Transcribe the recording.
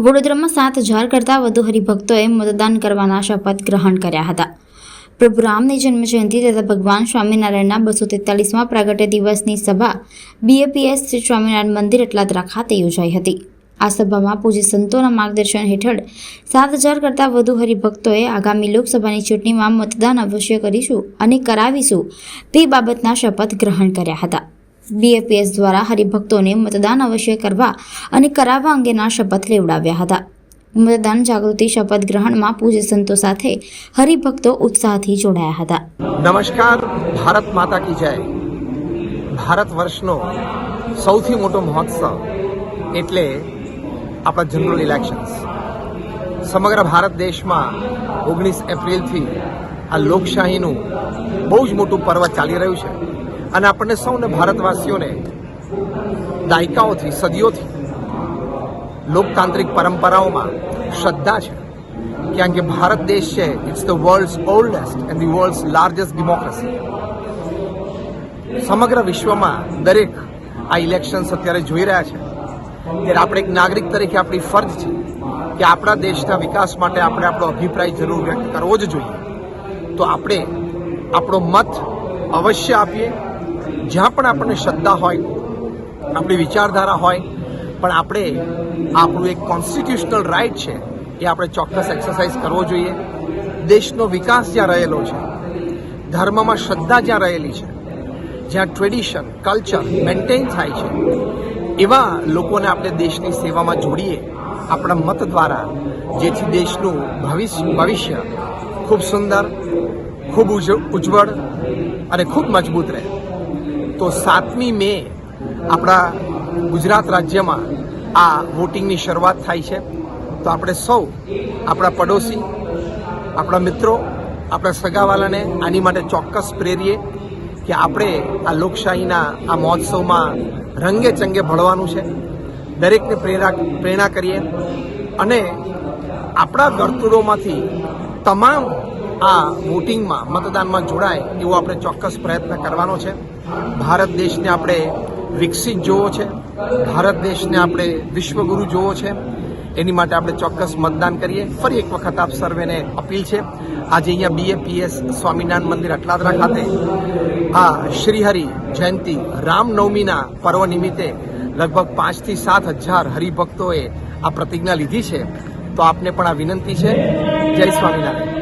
વડોદરામાં સાત હજાર કરતાં વધુ હરિભક્તોએ મતદાન કરવાના શપથ ગ્રહણ કર્યા હતા. પ્રભુ રામની જન્મજયંતિ તથા ભગવાન સ્વામિનારાયણના બસો તેતાલીસમાં પ્રાગટ્ય દિવસની સભા બીએપીએસ શ્રી સ્વામિનારાયણ મંદિર અટલાદરા ખાતે યોજાઈ હતી. આ સભામાં પૂજ્ય સંતોના માર્ગદર્શન હેઠળ સાત હજાર કરતાં વધુ હરિભક્તોએ આગામી લોકસભાની ચૂંટણીમાં મતદાન અવશ્ય કરીશું અને કરાવીશું તે બાબતના શપથ ગ્રહણ કર્યા હતા. બીએપીએસ દ્વારા હરિભક્તોને મતદાન અવશ્ય કરવા અને કરાવવા અંગેના શપથ લેવડાવ્યા હતા. મતદાન જાગૃતિ શપથ ગ્રહણમાં પૂજ્ય સંતો સાથે હરિભક્તો ઉત્સાહથી જોડાયા હતા. નમસ્કાર, ભારત માતા કી જય. ભારત વર્ષનો સૌથી મોટો મહોત્સવ એટલે આપણા જનરલ ઇલેક્શન્સ સમગ્ર ભારત દેશમાં ઓગણીસ એપ્રિલથી આ લોકશાહીનું બહુ જ મોટું પર્વ ચાલી રહ્યું છે. અને આપણને સૌને ભારતવાસીઓને દાયકાઓથી, સદીઓથી લોકતાંત્રિક પરંપરાઓમાં શ્રદ્ધા છે. કારણ કે ભારત દેશ છે it's the world's oldest and the world's largest democracy સમગ્ર વિશ્વમાં દરેક આ ઇલેક્શન્સ અત્યારે જોઈ રહ્યા છે. ત્યારે આપણે એક નાગરિક તરીકે આપણી ફરજ છે કે આપણા દેશના વિકાસ માટે આપણે આપણો અભિપ્રાય જરૂર વ્યક્ત કરવો જ જોઈએ. તો આપણે આપણો મત અવશ્ય આપીએ. જ્યાં પણ આપણને શ્રદ્ધા હોય, આપણી વિચારધારા હોય, પણ આપણે આપણું એક કોન્સ્ટિટ્યુશનલ રાઇટ છે એ આપણે ચોક્કસ એક્સરસાઇઝ કરવો જોઈએ. દેશનો વિકાસ જ્યાં રહેલો છે, ધર્મમાં શ્રદ્ધા જ્યાં રહેલી છે, જ્યાં ટ્રેડિશન કલ્ચર મેન્ટેન થાય છે, એવા લોકોને આપણે દેશની સેવામાં જોડીએ, આપણા મત દ્વારા, જેથી દેશનું ભવિષ્ય ભવિષ્ય ખૂબ સુંદર, ખૂબ ઉજ- ઉજ્જવળ અને ખૂબ મજબૂત રહે. તો સાતમી મે આપણા ગુજરાત રાજ્યમાં આ વોટિંગની શરૂઆત થાય છે. તો આપણે સૌ, આપણા પડોશી, આપણા મિત્રો, આપણા સગાવાલાને આની માટે ચોક્કસ પ્રેરીએ કે આપણે આ લોકશાહીના આ મહોત્સવમાં રંગે ચંગે ભળવાનું છે. દરેકને પ્રેરા, પ્રેરણા કરીએ. અને આપણા વર્તુળોમાંથી તમામ આ વોટિંગમાં મતદાનમાં જોડાય એવો આપણે ચોક્કસ પ્રયત્ન કરવાનો છે. ભારત દેશને આપણે વિકસિત જોવો છે. ભારત દેશને આપણે વિશ્વગુરુ જોવો છે. એની માટે આપણે ચોક્કસ મતદાન કરીએ. ફરી એક વખત આપ સર્વેને અપીલ છે. આજે અહીંયા બીએપીએસ સ્વામિનારાયણ મંદિર અટલાદરા ખાતે આ શ્રીહરિ જયંતિ રામનવમીના પર્વ નિમિત્તે લગભગ પાંચથી સાત હજાર હરિભક્તોએ આ પ્રતિજ્ઞા લીધી છે. તો આપને પણ આ વિનંતી છે. જય સ્વામિનારાયણ.